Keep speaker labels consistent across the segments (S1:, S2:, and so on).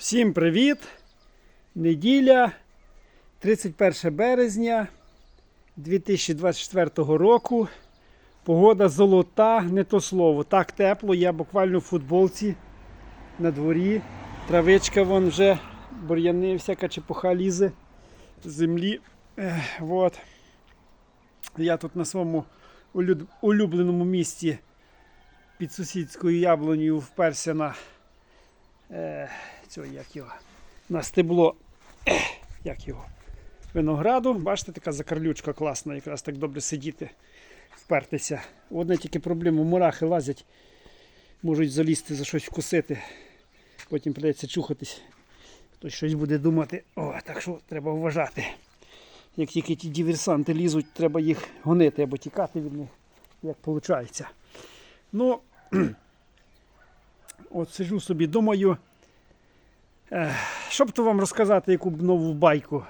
S1: Всім привіт! Неділя, 31 березня 2024 року. Погода золота, не то слово. Так тепло, я буквально в футболці на дворі. Травичка вон вже, бур'яни, всяка чепуха лізе з землі. Вот. Я тут на своєму улюбленому місці під сусідською яблунею вперся на цього, як його, на стебло, як його, винограду. Бачите, така закарлючка класна, якраз так добре сидіти, впертися. Одна тільки проблема, мурахи лазять, можуть залізти за щось вкусити. Потім прийдеться чухатись. Хтось щось буде думати. О, так що треба вважати. Як тільки ті диверсанти лізуть, треба їх гонити або тікати від них, як виходить. Ну, от сижу собі, думаю, що б то вам розказати, яку б нову байку.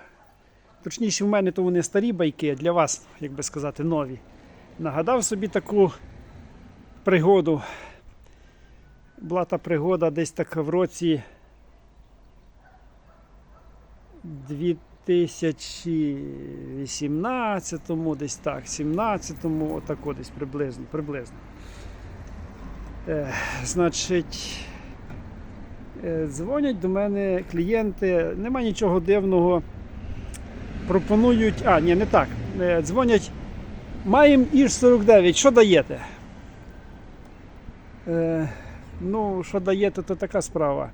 S1: Точніше, в мене то вони старі байки, а для вас, як би сказати, нові. Нагадав собі таку пригоду. Була та пригода десь так в році 2018, му десь так, 17-му, отако десь приблизно. приблизно. Е, значить, дзвонять до мене клієнти, нема нічого дивного. Пропонують, а, ні, не так. Е, дзвонять, маємо іж 49, що даєте? Е, ну, що даєте, то така справа.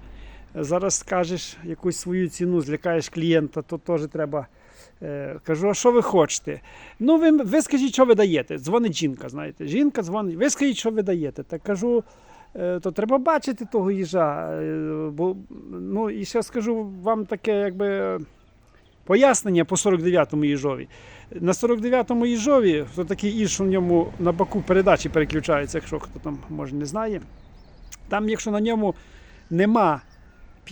S1: Зараз скажеш якусь свою ціну, злякаєш клієнта, то теж треба. Е, кажу, а що ви хочете? Ну, ви, ви скажіть, що ви даєте. Дзвонить жінка, знаєте. Жінка дзвонить, ви скажіть, що ви даєте. Так кажу, е, то треба бачити того їжа. е, Бо, ну, і ще скажу вам таке, якби. Пояснення по 49-му їжові. На 49-му їжові, то такий що в ньому на боку передачі переключається, якщо хто там може не знає. Там, якщо на ньому нема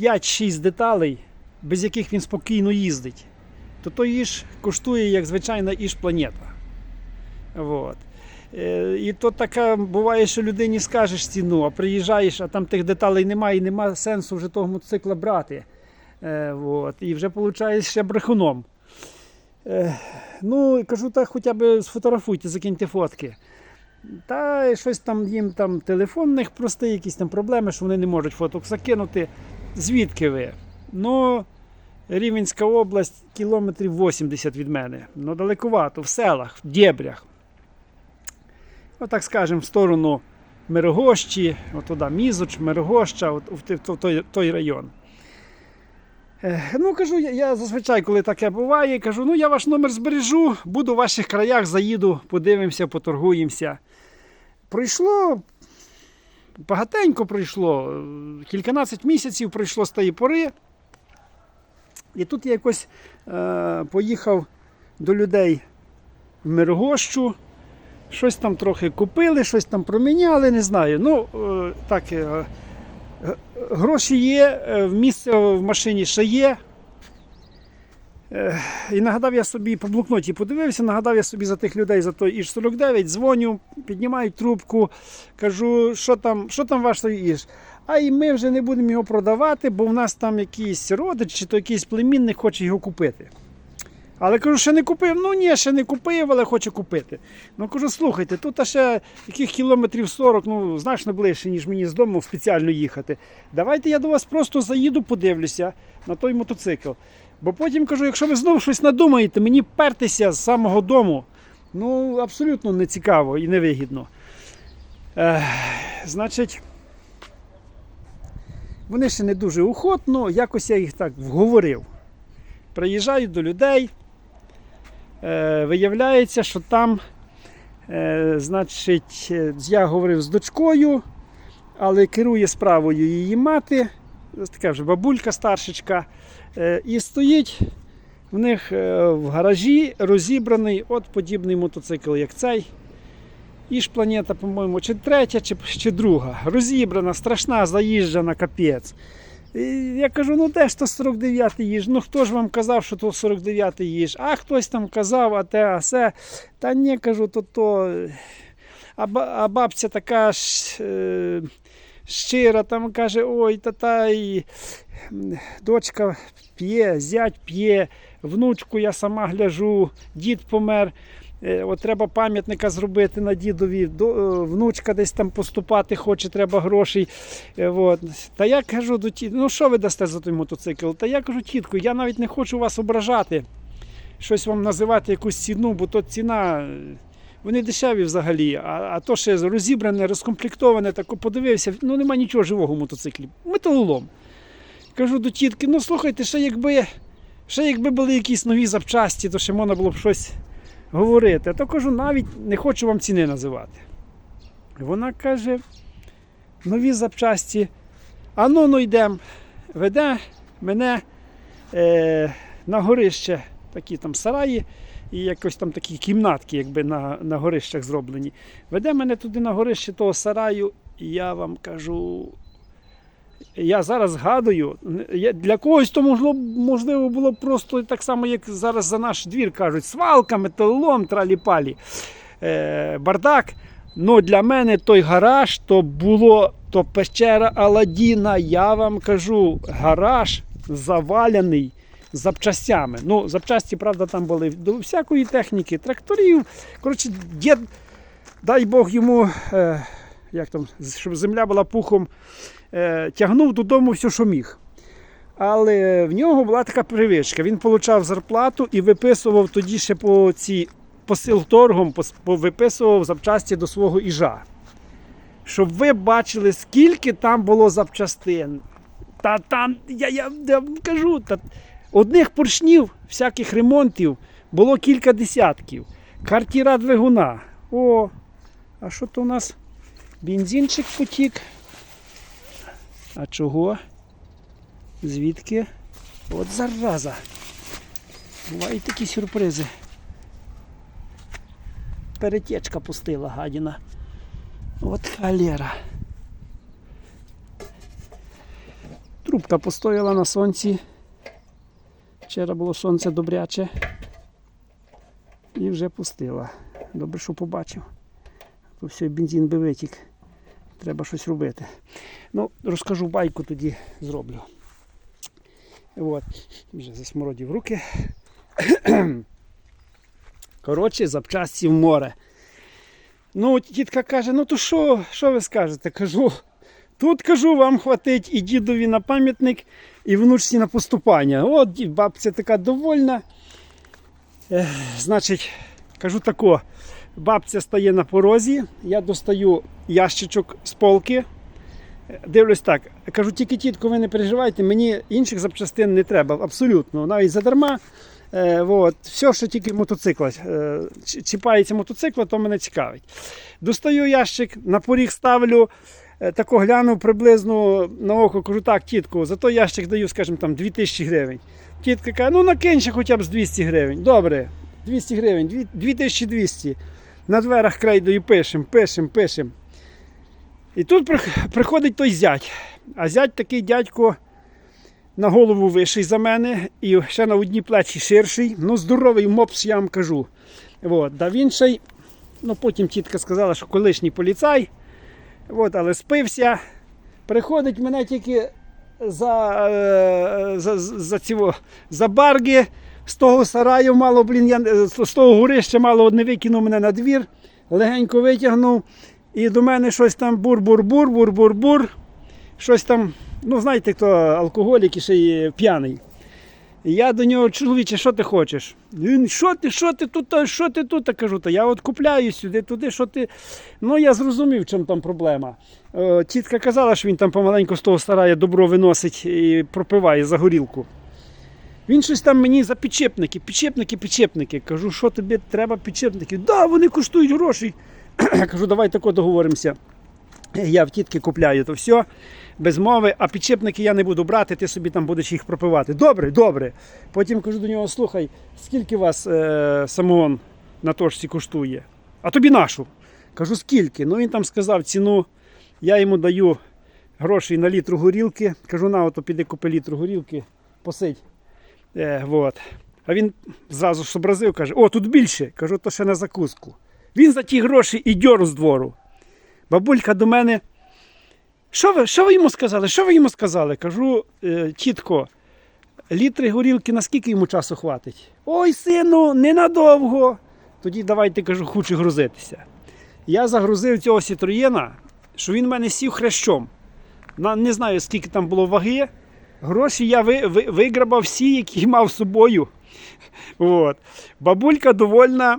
S1: 5-6 деталей, без яких він спокійно їздить, то той їж коштує як звичайна іж планета. Вот. Е, І то така буває, що людині скажеш ціну, а приїжджаєш, а там тих деталей немає, і нема сенсу вже того мотоцикла брати. Е, вот. І вже виходить ще брехуном. Е, ну, кажу, так хоча б сфотографуйте, закиньте фотки. Та щось там їм там телефон в них простий, якісь там проблеми, що вони не можуть фоток закинути. Звідки ви? Ну, Рівенська область, кілометрів 80 від мене. Ну, далекувато, в селах, в дєбрях. Отак скажемо, в сторону Мирогощі, от туди Мізоч, Мирогоща, от, в, той- в той, той район. Е, Ну, кажу, я, я зазвичай, коли таке буває, кажу, ну я ваш номер збережу, буду в ваших краях, заїду, подивимося, поторгуємося. Пройшло багатенько пройшло, кільканадцять місяців пройшло з тієї пори. І тут я якось е, поїхав до людей в Миргощу. Щось там трохи купили, щось там проміняли, не знаю. Ну, е, так, е, гроші є, е, місце в машині ще є. Е, І нагадав я собі, по блокноті подивився, нагадав я собі за тих людей за той Іж 49, дзвоню, піднімаю трубку, кажу, що там, що там ваш той Іж? А і ми вже не будемо його продавати, бо в нас там якийсь родич чи то якийсь племінник хоче його купити. Але кажу, ще не купив. Ну ні, ще не купив, але хочу купити. Ну кажу, слухайте, тут ще яких кілометрів 40, ну значно ближче, ніж мені з дому спеціально їхати. Давайте я до вас просто заїду, подивлюся на той мотоцикл. Бо потім кажу, якщо ви знову щось надумаєте, мені пертися з самого дому. Ну, абсолютно не цікаво і невигідно. Е, значить, вони ще не дуже охотно, якось я їх так вговорив. Приїжджаю до людей. Е, виявляється, що там, е, значить, е, я говорив з дочкою, але керує справою її мати, така вже бабулька старшечка, і стоїть в них в гаражі розібраний от подібний мотоцикл, як цей. Іж планета, по-моєму, чи третя, чи, чи друга. Розібрана, страшна, заїжджена, капець. Я кажу, ну де ж то 49-й їж? Ну хто ж вам казав, що то 49-й їж? А хтось там казав, а те, а се. Та ні, кажу, то то. А, а бабця така ж. Е, щира, там каже, ой, та та і дочка п'є, зять п'є, внучку я сама гляжу, дід помер. Е, От треба пам'ятника зробити на дідові, до, е, внучка десь там поступати хоче, треба грошей. Е, От. Та я кажу до ті, ну що ви дасте за той мотоцикл? Та я кажу, тітку, я навіть не хочу вас ображати, щось вам називати якусь ціну, бо то ціна. Вони дешеві взагалі, а, а то ще розібране, розкомплектоване, так подивився, ну нема нічого живого в мотоциклі. Металолом. Кажу до тітки, ну слухайте, ще якби, ще якби були якісь нові запчасті, то ще можна було б щось говорити. А то кажу, навіть не хочу вам ціни називати. Вона каже, нові запчасті. А ну ну йдемо. Веде мене е, на горище, такі там сараї і якось там такі кімнатки, якби на, на горищах зроблені. Веде мене туди на горище того сараю, і я вам кажу. Я зараз згадую, для когось то можливо було просто так само, як зараз за наш двір кажуть, свалка, металолом, тралі-палі, е, бардак. Ну для мене той гараж то було то пещера Аладдіна. Я вам кажу, гараж завалений запчастями. Ну, запчасті, правда, там були до всякої техніки, тракторів. Коротше, дід, дай Бог йому, е, як там, щоб земля була пухом, тягнув додому все, що міг. Але в нього була така привичка. Він отримав зарплату і виписував тоді ще по цій посилторгом, пос- виписував запчасті до свого іжа. Щоб ви бачили, скільки там було запчастин. Та там, я, я, я кажу, та, одних поршнів, всяких ремонтів було кілька десятків. Картіра двигуна. О, а що то у нас? Бензинчик потік. А чого? Звідки? От зараза. Бувають такі сюрпризи. Перетечка пустила гадіна. От халера. Трубка постояла на сонці. Вчора було сонце добряче. І вже пустила. Добре, що побачив. То все, бензин би витік. Треба щось робити. Ну, розкажу байку тоді зроблю. От, вже засмородів руки. Коротше, запчасті в море. Ну, тітка каже, ну то що, що ви скажете? Кажу, тут кажу, вам хватить і дідові на пам'ятник, і внучці на поступання. От бабця така довольна. Ех, значить, кажу тако, бабця стає на порозі, я достаю ящичок з полки. Дивлюсь так, кажу, тільки тітко, ви не переживайте, мені інших запчастин не треба, абсолютно, навіть задарма. Е, от, все, що тільки мотоцикла. Е, чіпається мотоцикла, то мене цікавить. Достаю ящик, на поріг ставлю, е, тако глянув приблизно на око, кажу, так, тітку, за той ящик даю, скажімо, там 2000 гривень. Тітка каже, ну накинь ще хоча б з 200 гривень. Добре, 200 гривень, дві- 2200. На дверях крейдою пишем, пишем, пишем. І тут приходить той зять. А зять такий дядько на голову вищий за мене і ще на одні плечі ширший. Ну, здоровий мопс, я вам кажу. От. Да він ще й, ну потім тітка сказала, що колишній поліцай. От, але спився. Приходить мене тільки за, е, за, за, цього, за барги. З того сараю мало, блін, я, е, з того горища мало одне викинув мене на двір, легенько витягнув. І до мене щось там бур-бур-бур, бур-бур-бур. Щось там, ну знаєте, хто алкоголік і ще й п'яний. Я до нього, чоловіче, що ти хочеш? Він, що ти, що ти тут, що ти тут? Кажу, та я от купляю сюди, туди, що ти. Ну я зрозумів, в чому там проблема. Е, Тітка казала, що він там помаленьку з того старає добро виносить і пропиває за горілку. Він щось там мені за підчепники, підчепники, підчепники. Кажу, що тобі треба підчепники? Да, вони коштують грошей. Кажу, давай тако договоримося. Я в тітки купляю то все без мови, а підчепники я не буду брати, ти собі там будеш їх пропивати. Добре, добре. Потім кажу до нього: слухай, скільки вас е, самогон на точці коштує? А тобі нашу. Кажу, скільки? Ну він там сказав ціну. Я йому даю грошей на літру горілки. Кажу, на, ото піди купи літру горілки, посидь. Е, вот. А він зразу ж зобразив, каже: о, тут більше. Кажу, то ще на закуску. Він за ті гроші і дьор з двору. Бабулька до мене Що ви, що ви йому сказали? Що ви йому сказали? Кажу е, чітко, літри горілки, наскільки йому часу хватить? Ой, сину, ненадовго. Тоді давайте кажу, хочу грузитися. Я загрузив цього сітроєна, що він в мене сів хрещом. Не знаю, скільки там було ваги. Гроші я ви, ви, виграбав всі, які мав з собою. От. Бабулька довольна,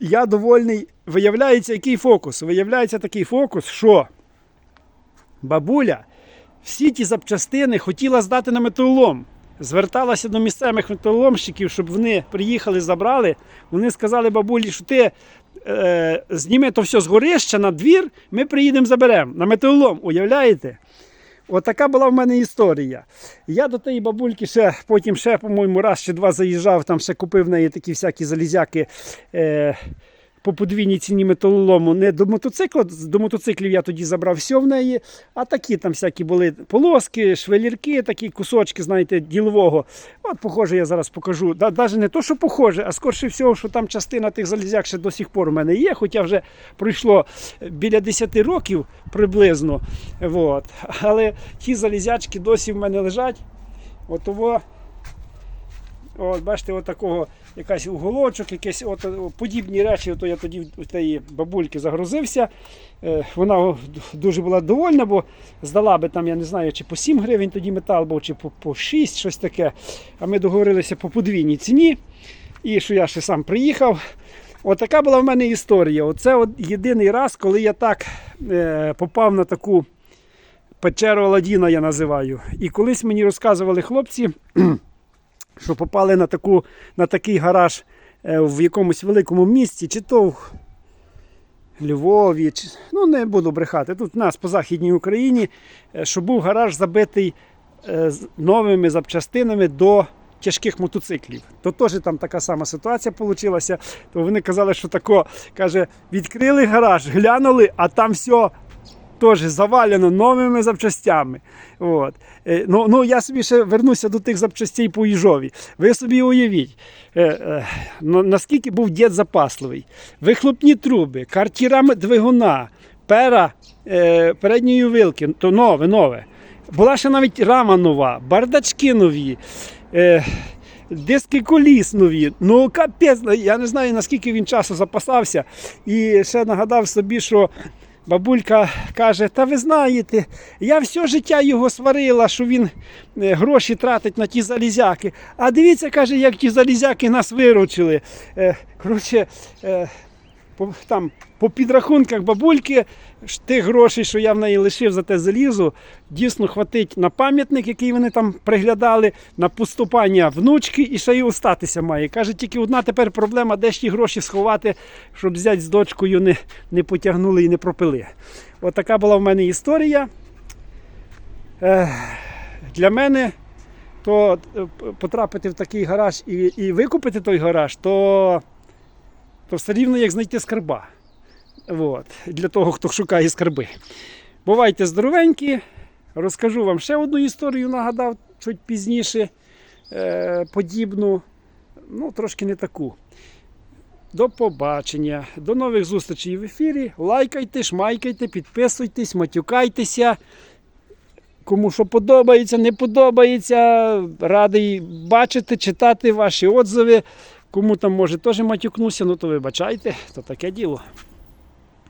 S1: я довольний. Виявляється, який фокус? Виявляється такий фокус, що бабуля всі ті запчастини хотіла здати на металолом. Зверталася до місцевих металоломщиків, щоб вони приїхали, забрали. Вони сказали бабулі, що ти е, зніми то все з горища на двір, ми приїдемо заберемо на металолом. Уявляєте? Отака була в мене історія. Я до тієї бабульки ще потім ще, по-моєму, раз чи два заїжджав, там ще купив в неї такі всякі залізяки. Е, по подвійній ціні металолому не до мотоцикла, до мотоциклів я тоді забрав все в неї, а такі там всякі були полоски, швелірки, такі кусочки, знаєте, ділового. От, похоже, я зараз покажу. Навіть не то, що похоже, а скорше всього, що там частина тих залізяк ще до сих пор у мене є, хоча вже пройшло біля 10 років приблизно. От. Але ті залізячки досі в мене лежать. От того, От, бачите, от такого якась уголочок, якісь от, подібні речі. Ото я тоді в тієї бабульки загрузився. Е, вона дуже була довольна, бо здала би там, я не знаю, чи по 7 гривень тоді метал був, чи по, по 6, щось таке. А ми договорилися по подвійній ціні. І що я ще сам приїхав. От така була в мене історія. Оце от єдиний раз, коли я так е, попав на таку печеру Аладдіна, я називаю. І колись мені розказували хлопці що попали на, таку, на такий гараж е, в якомусь великому місті, чи то в Львові, чи, ну не буду брехати. Тут в нас по Західній Україні, е, що був гараж забитий е, новими запчастинами до тяжких мотоциклів. То теж там така сама ситуація вийшла. То вони казали, що тако, каже, відкрили гараж, глянули, а там все теж завалено новими запчастями. От. Е, Ну, ну, я собі ще вернуся до тих запчастей по їжові. Ви собі уявіть, е, е, наскільки був дід запасливий. Вихлопні труби, картіра двигуна, пера е, передньої вилки, то нове, нове. Була ще навіть рама нова, бардачки нові. Е, Диски коліс нові. Ну капець, я не знаю наскільки він часу запасався. І ще нагадав собі, що Бабулька каже: Та ви знаєте, я все життя його сварила, що він е, гроші тратить на ті залізяки. А дивіться, каже, як ті залізяки нас виручили. Е, Коротше, е, по, там, по підрахунках бабульки, тих грошей, що я в неї лишив за те залізо, дійсно хватить на пам'ятник, який вони там приглядали, на поступання внучки і ще й остатися має. Каже, тільки одна тепер проблема, де ж ті гроші сховати, щоб зять з дочкою не, не потягнули і не пропили. От така була в мене історія. Для мене то е, потрапити в такий гараж і, і викупити той гараж, то то все рівно як знайти скарба. От. Для того, хто шукає скарби. Бувайте здоровенькі. Розкажу вам ще одну історію, нагадав чуть пізніше е, подібну, ну, трошки не таку. До побачення, до нових зустрічей в ефірі. Лайкайте, шмайкайте, підписуйтесь, матюкайтеся. Кому що подобається, не подобається. Радий бачити, читати ваші отзиви. Кому там може теж матюкнуся, ну то вибачайте, то таке діло.